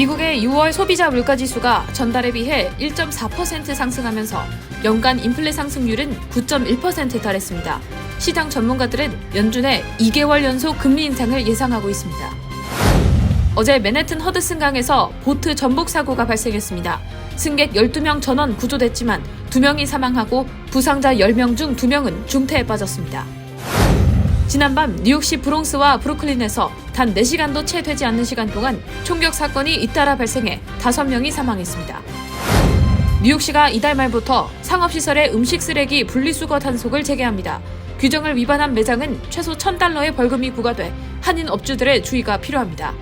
미국의 6월 소비자 물가 지수가 전달에 비해 1.4% 상승하면서 연간 인플레 상승률은 9.1%에 달했습니다. 시장 전문가들은 연준의 2개월 연속 금리 인상을 예상하고 있습니다. 어제 맨해튼 허드슨강에서 보트 전복 사고가 발생했습니다. 승객 12명 전원 구조됐지만 2명이 사망하고 부상자 10명 중 2명은 중태에 빠졌습니다. 지난밤 뉴욕시 브롱스와 브루클린에서 단 4시간도 채 되지 않는 시간 동안 총격 사건이 잇따라 발생해 5명이 사망했습니다. 뉴욕시가 이달 말부터 상업시설의 음식 쓰레기 분리수거 단속을 재개합니다. 규정을 위반한 매장은 최소 1000달러의 벌금이 부과돼 한인 업주들의 주의가 필요합니다.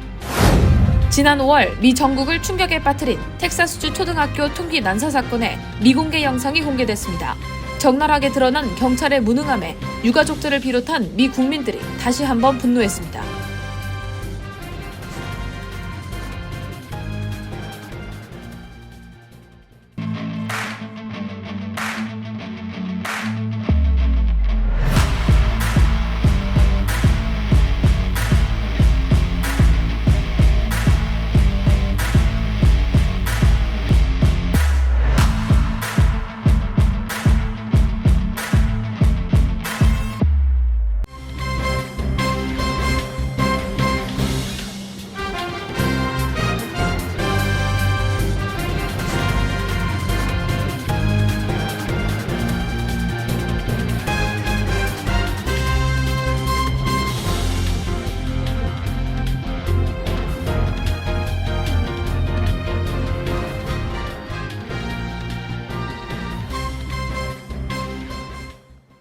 지난 5월 미 전국을 충격에 빠뜨린 텍사스주 초등학교 통기 난사 사건의 미공개 영상이 공개됐습니다. 적나라하게 드러난 경찰의 무능함에 유가족들을 비롯한 미 국민들이 다시 한번 분노했습니다.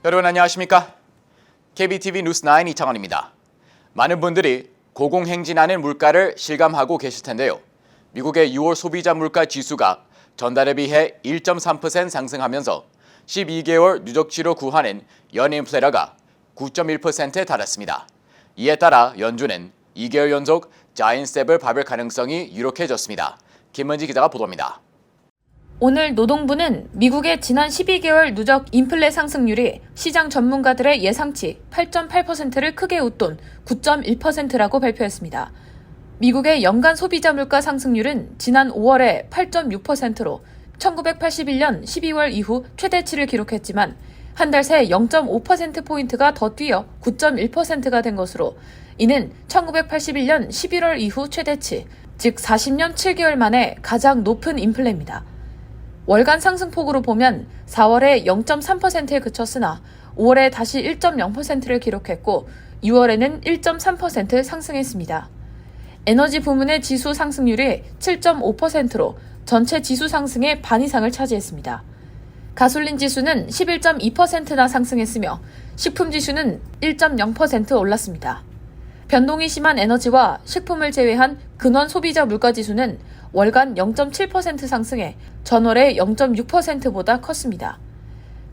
여러분 안녕하십니까? KBTV 뉴스9 이창원입니다. 많은 분들이 고공행진하는 물가를 실감하고 계실 텐데요. 미국의 6월 소비자 물가 지수가 전달에 비해 1.3% 상승하면서 12개월 누적치로 구하는 연인플레라가 9.1%에 달했습니다. 이에 따라 연준은 2개월 연속 자인스텝을 밟을 가능성이 유력해졌습니다. 김은지 기자가 보도합니다. 오늘 노동부는 미국의 지난 12개월 누적 인플레 상승률이 시장 전문가들의 예상치 8.8%를 크게 웃돈 9.1%라고 발표했습니다. 미국의 연간 소비자 물가 상승률은 지난 5월에 8.6%로 1981년 12월 이후 최대치를 기록했지만 한 달 새 0.5%포인트가 더 뛰어 9.1%가 된 것으로 이는 1981년 11월 이후 최대치, 즉 40년 7개월 만에 가장 높은 인플레입니다. 월간 상승폭으로 보면 4월에 0.3%에 그쳤으나 5월에 다시 1.0%를 기록했고 6월에는 1.3% 상승했습니다. 에너지 부문의 지수 상승률이 7.5%로 전체 지수 상승의 반 이상을 차지했습니다. 가솔린 지수는 11.2%나 상승했으며 식품 지수는 1.0% 올랐습니다. 변동이 심한 에너지와 식품을 제외한 근원 소비자 물가 지수는 월간 0.7% 상승해 전월의 0.6%보다 컸습니다.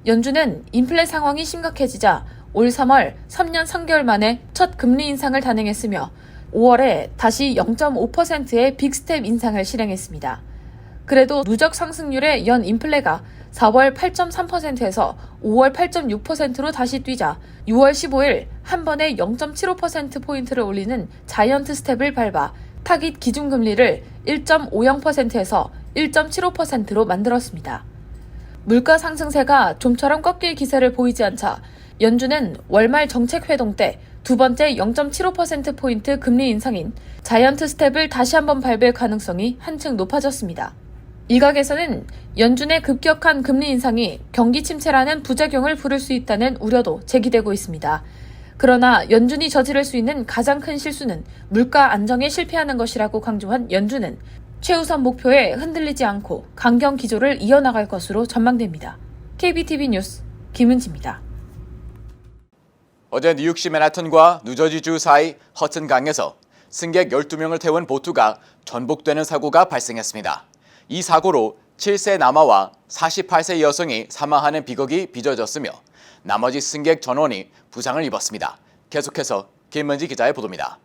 연준은 인플레 상황이 심각해지자 올 3월 3년 3개월 만에 첫 금리 인상을 단행했으며 5월에 다시 0.5%의 빅스텝 인상을 실행했습니다. 그래도 누적 상승률의 연 인플레가 4월 8.3%에서 5월 8.6%로 다시 뛰자 6월 15일 한 번에 0.75%포인트를 올리는 자이언트 스텝을 밟아 타깃 기준금리를 1.50%에서 1.75%로 만들었습니다. 물가 상승세가 좀처럼 꺾일 기세를 보이지 않자 연준은 월말 정책회동 때 두 번째 0.75%포인트 금리 인상인 자이언트 스텝을 다시 한번 밟을 가능성이 한층 높아졌습니다. 일각에서는 연준의 급격한 금리 인상이 경기 침체라는 부작용을 부를 수 있다는 우려도 제기되고 있습니다. 그러나 연준이 저지를 수 있는 가장 큰 실수는 물가 안정에 실패하는 것이라고 강조한 연준은 최우선 목표에 흔들리지 않고 강경 기조를 이어나갈 것으로 전망됩니다. KBTV 뉴스 김은지입니다. 어제 뉴욕시 맨하튼과 뉴저지주 사이 허튼강에서 승객 12명을 태운 보트가 전복되는 사고가 발생했습니다. 이 사고로 7세 남아와 48세 여성이 사망하는 비극이 빚어졌으며 나머지 승객 전원이 부상을 입었습니다. 계속해서 김문지 기자의 보도입니다.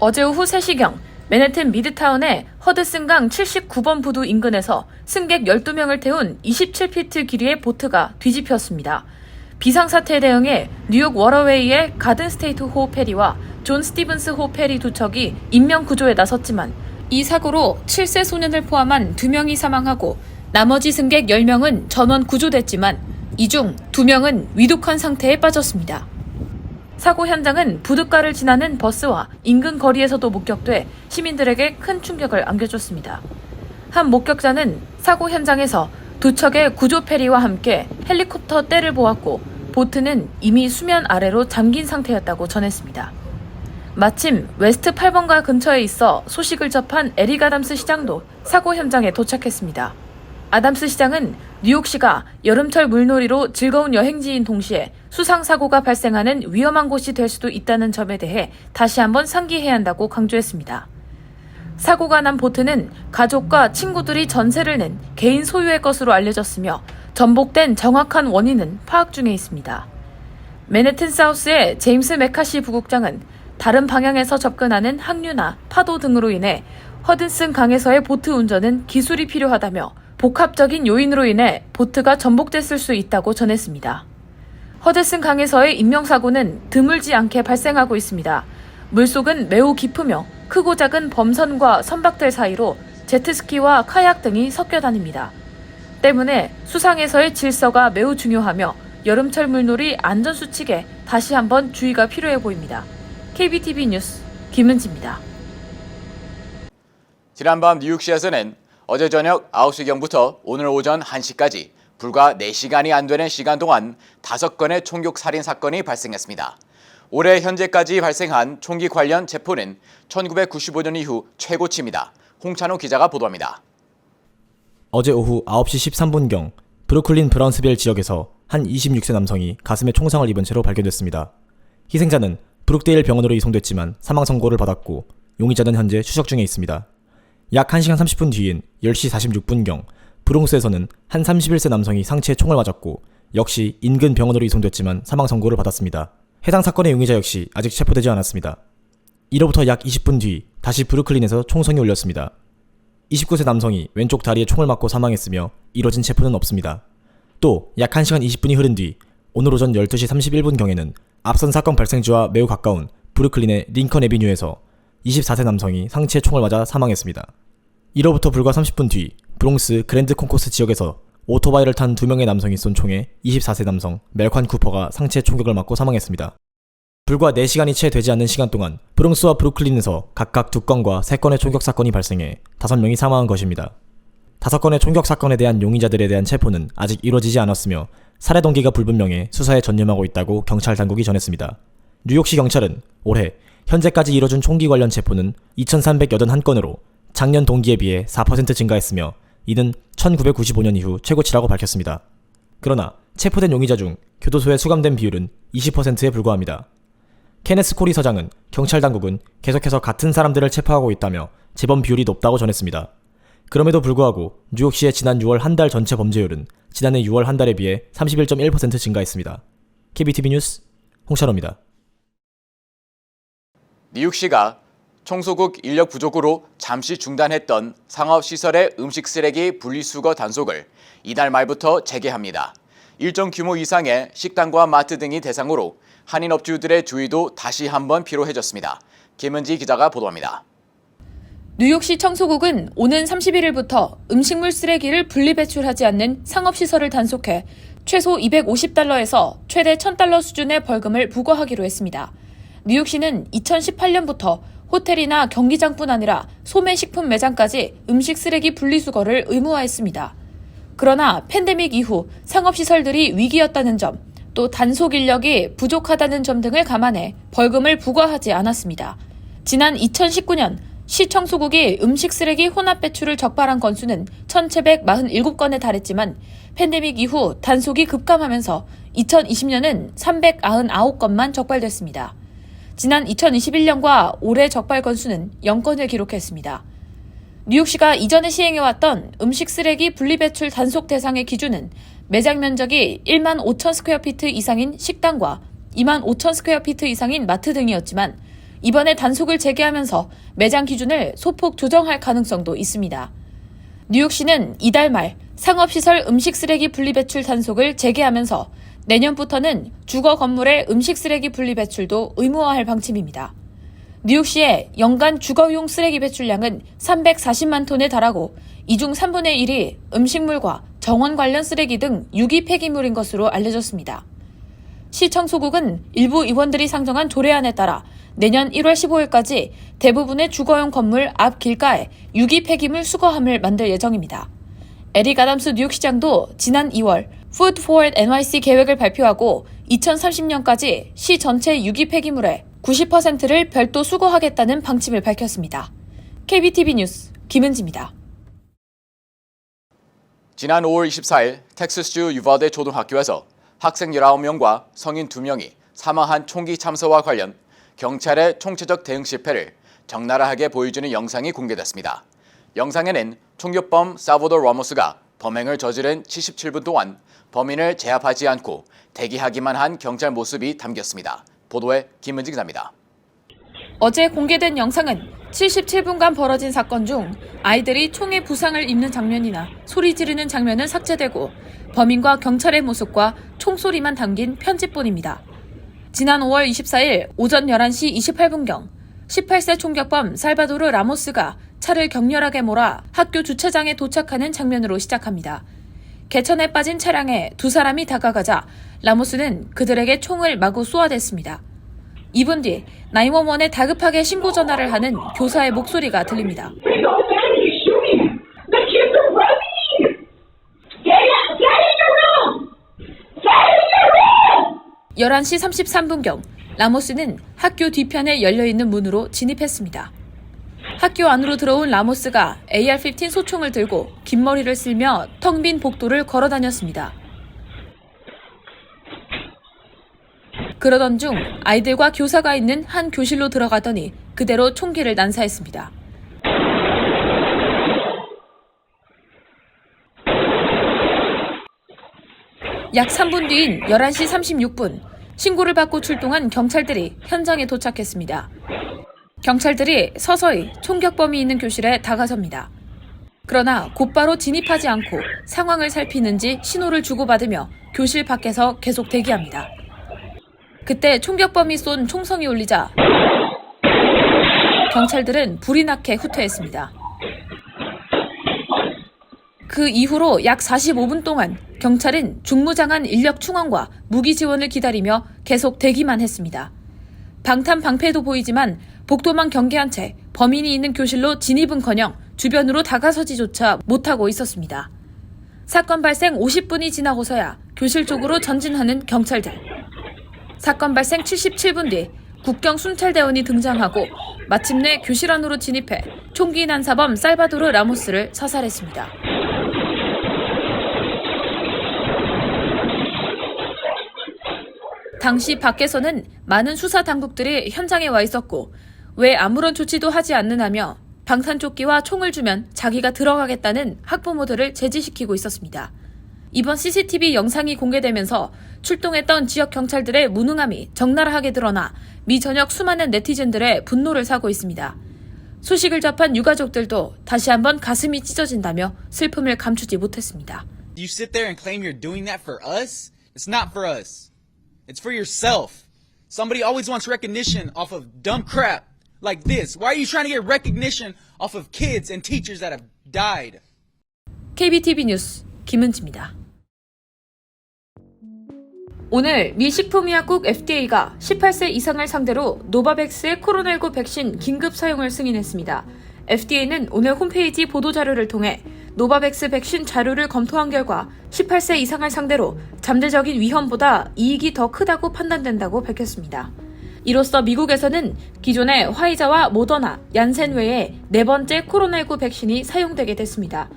어제 오후 3시경 맨해튼 미드타운의 허드슨강 79번 부두 인근에서 승객 12명을 태운 27피트 길이의 보트가 뒤집혔습니다. 비상사태에 대응해 뉴욕 워러웨이의 가든 스테이트 호 페리와 존 스티븐스 호 페리 두 척이 인명 구조에 나섰지만 이 사고로 7세 소년을 포함한 2명이 사망하고 나머지 승객 10명은 전원 구조됐지만 이 중 2명은 위독한 상태에 빠졌습니다. 사고 현장은 부둣가를 지나는 버스와 인근 거리에서도 목격돼 시민들에게 큰 충격을 안겨줬습니다. 한 목격자는 사고 현장에서 두 척의 구조 페리와 함께 헬리콥터 떼를 보았고 보트는 이미 수면 아래로 잠긴 상태였다고 전했습니다. 마침 웨스트 8번가 근처에 있어 소식을 접한 에릭 아담스 시장도 사고 현장에 도착했습니다. 아담스 시장은 뉴욕시가 여름철 물놀이로 즐거운 여행지인 동시에 수상사고가 발생하는 위험한 곳이 될 수도 있다는 점에 대해 다시 한번 상기해야 한다고 강조했습니다. 사고가 난 보트는 가족과 친구들이 전세를 낸 개인 소유의 것으로 알려졌으며 전복된 정확한 원인은 파악 중에 있습니다. 맨해튼 사우스의 제임스 메카시 부국장은 다른 방향에서 접근하는 항류나 파도 등으로 인해 허든슨 강에서의 보트 운전은 기술이 필요하다며 복합적인 요인으로 인해 보트가 전복됐을 수 있다고 전했습니다. 허드슨 강에서의 인명사고는 드물지 않게 발생하고 있습니다. 물속은 매우 깊으며 크고 작은 범선과 선박들 사이로 제트스키와 카약 등이 섞여 다닙니다. 때문에 수상에서의 질서가 매우 중요하며 여름철 물놀이 안전수칙에 다시 한번 주의가 필요해 보입니다. KBTV 뉴스 김은지입니다. 지난밤 뉴욕시에서는 어제 저녁 9시경부터 오늘 오전 1시까지 불과 4시간이 안 되는 시간 동안 5건의 총격 살인 사건이 발생했습니다. 올해 현재까지 발생한 총기 관련 체포는 1995년 이후 최고치입니다. 홍찬호 기자가 보도합니다. 어제 오후 9시 13분경 브루클린 브라운스빌 지역에서 한 26세 남성이 가슴에 총상을 입은 채로 발견됐습니다. 희생자는 브룩데일 병원으로 이송됐지만 사망 선고를 받았고 용의자는 현재 추적 중에 있습니다. 약 1시간 30분 뒤인 10시 46분경 브롱스에서는 한 31세 남성이 상체에 총을 맞았고 역시 인근 병원으로 이송됐지만 사망 선고를 받았습니다. 해당 사건의 용의자 역시 아직 체포되지 않았습니다. 이로부터 약 20분 뒤 다시 브루클린에서 총성이 울렸습니다. 29세 남성이 왼쪽 다리에 총을 맞고 사망했으며 이뤄진 체포는 없습니다. 또 약 1시간 20분이 흐른 뒤 오늘 오전 12시 31분경에는 앞선 사건 발생지와 매우 가까운 브루클린의 링컨 에비뉴에서 24세 남성이 상체에 총을 맞아 사망했습니다. 이로부터 불과 30분 뒤 브롱스 그랜드 콘코스 지역에서 오토바이를 탄 두 명의 남성이 쏜 총에 24세 남성 멜관 쿠퍼가 상체에 총격을 맞고 사망했습니다. 불과 4시간이 채 되지 않는 시간 동안 브롱스와 브루클린에서 각각 2건과 3건의 총격 사건이 발생해 5명이 사망한 것입니다. 5건의 총격 사건에 대한 용의자들에 대한 체포는 아직 이루어지지 않았으며 살해 동기가 불분명해 수사에 전념하고 있다고 경찰 당국이 전했습니다. 뉴욕시 경찰은 올해 현재까지 이뤄진 총기 관련 체포는 2,381건으로 작년 동기에 비해 4% 증가했으며 이는 1995년 이후 최고치라고 밝혔습니다. 그러나 체포된 용의자 중 교도소에 수감된 비율은 20%에 불과합니다. 케네스 코리 서장은 경찰 당국은 계속해서 같은 사람들을 체포하고 있다며 재범 비율이 높다고 전했습니다. 그럼에도 불구하고 뉴욕시의 지난 6월 한 달 전체 범죄율은 지난해 6월 한 달에 비해 31.1% 증가했습니다. KBTV 뉴스 홍찬호입니다. 뉴욕시가 청소국 인력 부족으로 잠시 중단했던 상업시설의 음식 쓰레기 분리수거 단속을 이달 말부터 재개합니다. 일정 규모 이상의 식당과 마트 등이 대상으로 한인 업주들의 주의도 다시 한번 필요해졌습니다. 김은지 기자가 보도합니다. 뉴욕시 청소국은 오는 31일부터 음식물 쓰레기를 분리 배출하지 않는 상업시설을 단속해 최소 250달러에서 최대 1000달러 수준의 벌금을 부과하기로 했습니다. 뉴욕시는 2018년부터 호텔이나 경기장뿐 아니라 소매식품 매장까지 음식 쓰레기 분리수거를 의무화했습니다. 그러나 팬데믹 이후 상업시설들이 위기였다는 점, 또 단속 인력이 부족하다는 점 등을 감안해 벌금을 부과하지 않았습니다. 지난 2019년 시 청소국이 음식 쓰레기 혼합 배출을 적발한 건수는 1,747건에 달했지만 팬데믹 이후 단속이 급감하면서 2020년은 399건만 적발됐습니다. 지난 2021년과 올해 적발 건수는 0건을 기록했습니다. 뉴욕시가 이전에 시행해왔던 음식 쓰레기 분리배출 단속 대상의 기준은 매장 면적이 1만 5천 스퀘어피트 이상인 식당과 2만 5천 스퀘어피트 이상인 마트 등이었지만 이번에 단속을 재개하면서 매장 기준을 소폭 조정할 가능성도 있습니다. 뉴욕시는 이달 말 상업시설 음식 쓰레기 분리배출 단속을 재개하면서 내년부터는 주거 건물의 음식 쓰레기 분리배출도 의무화할 방침입니다. 뉴욕시의 연간 주거용 쓰레기 배출량은 340만 톤에 달하고 이 중 3분의 1이 음식물과 정원 관련 쓰레기 등 유기 폐기물인 것으로 알려졌습니다. 시 청 소국은 일부 의원들이 상정한 조례안에 따라 내년 1월 15일까지 대부분의 주거용 건물 앞 길가에 유기 폐기물 수거함을 만들 예정입니다. 에릭 아담스 뉴욕시장도 지난 2월 Food Forward NYC 계획을 발표하고 2030년까지 시 전체 유기 폐기물의 90%를 별도 수거하겠다는 방침을 밝혔습니다. KBTV 뉴스 김은지입니다. 지난 5월 24일 텍사스주 유바데 초등학교에서 학생 19명과 성인 2명이 사망한 총기 참사와 관련 경찰의 총체적 대응 실패를 적나라하게 보여주는 영상이 공개됐습니다. 영상에는 총격범 사보더 라모스가 범행을 저지른 77분 동안 범인을 제압하지 않고 대기하기만 한 경찰 모습이 담겼습니다. 보도에 김은지 기자입니다. 어제 공개된 영상은 77분간 벌어진 사건 중 아이들이 총에 부상을 입는 장면이나 소리 지르는 장면은 삭제되고 범인과 경찰의 모습과 총소리만 담긴 편집본입니다. 지난 5월 24일 오전 11시 28분경 18세 총격범 살바도르 라모스가 차를 격렬하게 몰아 학교 주차장에 도착하는 장면으로 시작합니다. 개천에 빠진 차량에 두 사람이 다가가자 라모스는 그들에게 총을 마구 쏘아댔습니다. 2분 뒤 911에 다급하게 신고 전화를 하는 교사의 목소리가 들립니다. 11시 33분경 라모스는 학교 뒤편에 열려있는 문으로 진입했습니다. 학교 안으로 들어온 라모스가 AR-15 소총을 들고 긴 머리를 쓸며 텅 빈 복도를 걸어 다녔습니다. 그러던 중 아이들과 교사가 있는 한 교실로 들어가더니 그대로 총기를 난사했습니다. 약 3분 뒤인 11시 36분, 신고를 받고 출동한 경찰들이 현장에 도착했습니다. 경찰들이 서서히 총격범이 있는 교실에 다가섭니다. 그러나 곧바로 진입하지 않고 상황을 살피는지 신호를 주고받으며 교실 밖에서 계속 대기합니다. 그때 총격범이 쏜 총성이 울리자 경찰들은 불이 나게 후퇴했습니다. 그 이후로 약 45분 동안 경찰은 중무장한 인력 충원과 무기 지원을 기다리며 계속 대기만 했습니다. 방탄 방패도 보이지만 복도만 경계한 채 범인이 있는 교실로 진입은커녕 주변으로 다가서지조차 못하고 있었습니다. 사건 발생 50분이 지나고서야 교실 쪽으로 전진하는 경찰들. 사건 발생 77분 뒤 국경 순찰대원이 등장하고 마침내 교실 안으로 진입해 총기 난사범 살바도르 라모스를 사살했습니다. 당시 밖에서는 많은 수사 당국들이 현장에 와 있었고 왜 아무런 조치도 하지 않느냐며 방탄조끼와 총을 주면 자기가 들어가겠다는 학부모들을 제지시키고 있었습니다. 이번 CCTV 영상이 공개되면서 출동했던 지역 경찰들의 무능함이 적나라하게 드러나 미 전역 수많은 네티즌들의 분노를 사고 있습니다. 소식을 접한 유가족들도 다시 한번 가슴이 찢어진다며 슬픔을 감추지 못했습니다. You sit there and claim you're doing that for us? It's not for us. It's for yourself. Somebody always wants recognition off of dumb crap like this. Why are you trying to get recognition off of kids and teachers that have died? KBTV 뉴스 김은지입니다. 오늘 미 식품의약국 FDA가 18세 이상을 상대로 노바백스의 코로나19 백신 긴급 사용을 승인했습니다. FDA는 오늘 홈페이지 보도자료를 통해 노바백스 백신 자료를 검토한 결과 18세 이상을 상대로 잠재적인 위험보다 이익이 더 크다고 판단된다고 밝혔습니다. 이로써 미국에서는 기존의 화이자와 모더나, 얀센 외에 네 번째 코로나19 백신이 사용되게 됐습니다.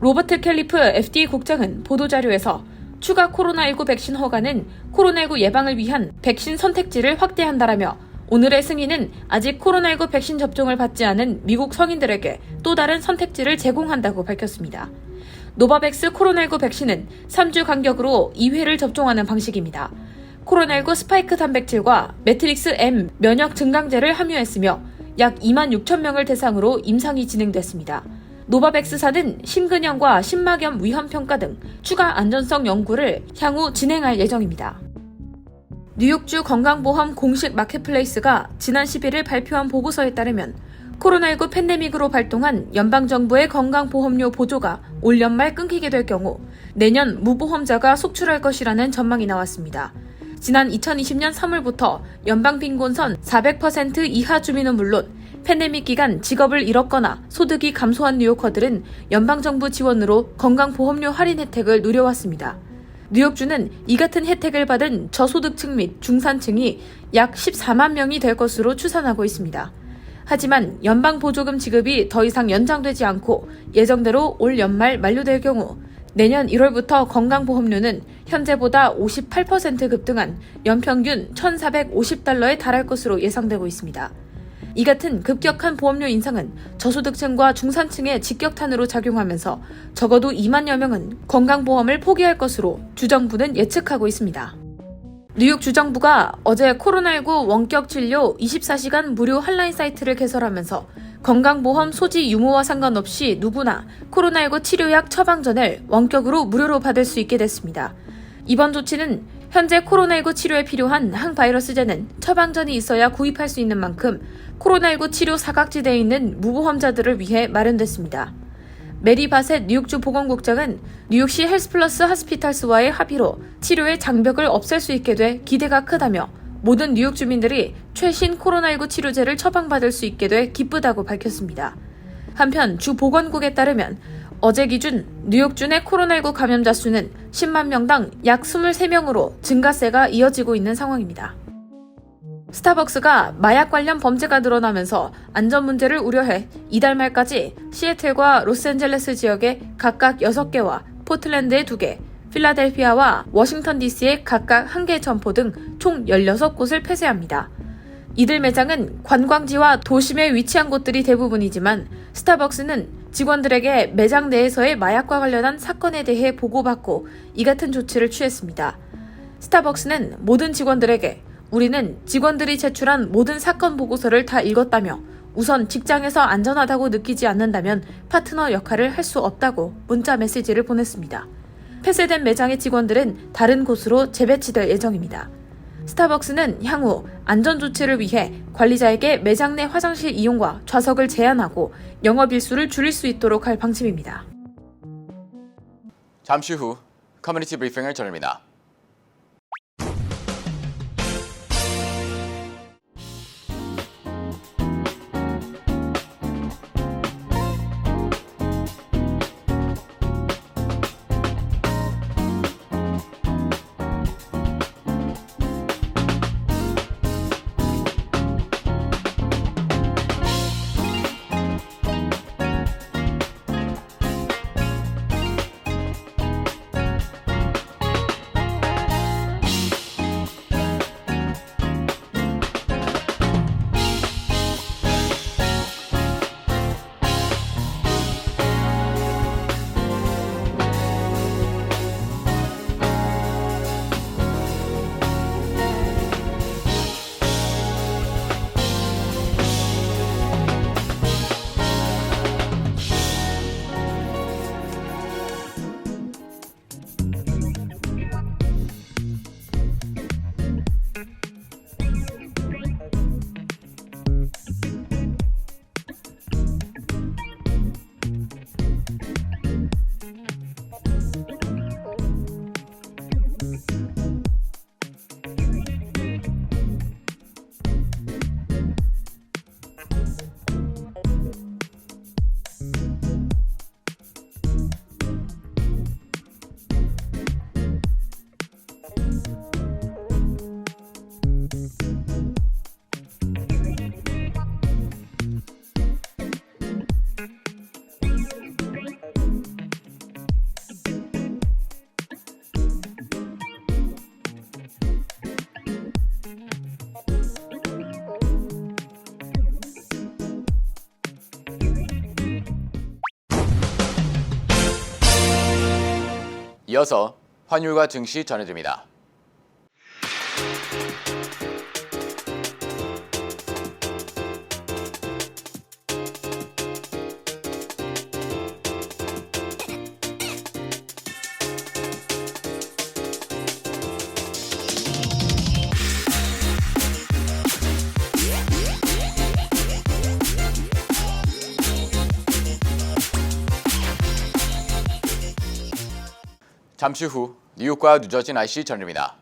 로버트 캘리프 FDA 국장은 보도자료에서 추가 코로나19 백신 허가는 코로나19 예방을 위한 백신 선택지를 확대한다라며 오늘의 승인은 아직 코로나19 백신 접종을 받지 않은 미국 성인들에게 또 다른 선택지를 제공한다고 밝혔습니다. 노바백스 코로나19 백신은 3주 간격으로 2회를 접종하는 방식입니다. 코로나19 스파이크 단백질과 매트릭스 M 면역 증강제를 함유했으며 약 2만 6천 명을 대상으로 임상이 진행됐습니다. 노바백스사는 심근염과 심막염 위험 평가 등 추가 안전성 연구를 향후 진행할 예정입니다. 뉴욕주 건강보험 공식 마켓플레이스가 지난 11일 발표한 보고서에 따르면 코로나19 팬데믹으로 발동한 연방정부의 건강보험료 보조가 올 연말 끊기게 될 경우 내년 무보험자가 속출할 것이라는 전망이 나왔습니다. 지난 2020년 3월부터 연방빈곤선 400% 이하 주민은 물론 팬데믹 기간 직업을 잃었거나 소득이 감소한 뉴요커들은 연방정부 지원으로 건강보험료 할인 혜택을 누려왔습니다. 뉴욕주는 이 같은 혜택을 받은 저소득층 및 중산층이 약 14만 명이 될 것으로 추산하고 있습니다. 하지만 연방 보조금 지급이 더 이상 연장되지 않고 예정대로 올 연말 만료될 경우 내년 1월부터 건강보험료는 현재보다 58% 급등한 연평균 1,450달러에 달할 것으로 예상되고 있습니다. 이 같은 급격한 보험료 인상은 저소득층과 중산층의 직격탄으로 작용하면서 적어도 2만여 명은 건강보험을 포기할 것으로 주정부는 예측하고 있습니다. 뉴욕 주정부가 어제 코로나19 원격 진료 24시간 무료 한라인 사이트를 개설하면서 건강보험 소지 유무와 상관없이 누구나 코로나19 치료약 처방전을 원격으로 무료로 받을 수 있게 됐습니다. 이번 조치는 현재 코로나19 치료에 필요한 항바이러스제는 처방전이 있어야 구입할 수 있는 만큼 코로나19 치료 사각지대에 있는 무보험자들을 위해 마련됐습니다. 메리 바셋 뉴욕주 보건국장은 뉴욕시 헬스플러스 하스피탈스와의 합의로 치료의 장벽을 없앨 수 있게 돼 기대가 크다며 모든 뉴욕 주민들이 최신 코로나19 치료제를 처방받을 수 있게 돼 기쁘다고 밝혔습니다. 한편 주 보건국에 따르면 어제 기준 뉴욕주 내 코로나19 감염자 수는 10만 명당 약 23명으로 증가세가 이어지고 있는 상황입니다. 스타벅스가 마약 관련 범죄가 늘어나면서 안전 문제를 우려해 이달 말까지 시애틀과 로스앤젤레스 지역에 각각 6개와 포틀랜드에 2개, 필라델피아와 워싱턴 DC에 각각 1개 점포 등 총 16곳을 폐쇄합니다. 이들 매장은 관광지와 도심에 위치한 곳들이 대부분이지만 스타벅스는 직원들에게 매장 내에서의 마약과 관련한 사건에 대해 보고받고 이 같은 조치를 취했습니다. 스타벅스는 모든 직원들에게 우리는 직원들이 제출한 모든 사건 보고서를 다 읽었다며 우선 직장에서 안전하다고 느끼지 않는다면 파트너 역할을 할 수 없다고 문자 메시지를 보냈습니다. 폐쇄된 매장의 직원들은 다른 곳으로 재배치될 예정입니다. 스타벅스는 향후 안전 조치를 위해 관리자에게 매장 내 화장실 이용과 좌석을 제한하고 영업 일수를 줄일 수 있도록 할 방침입니다. 잠시 후 커뮤니티 브리핑을 전합니다. 이어서 환율과 증시 전해드립니다. 잠시 후 뉴욕과 뉴저지 날씨 전입니다.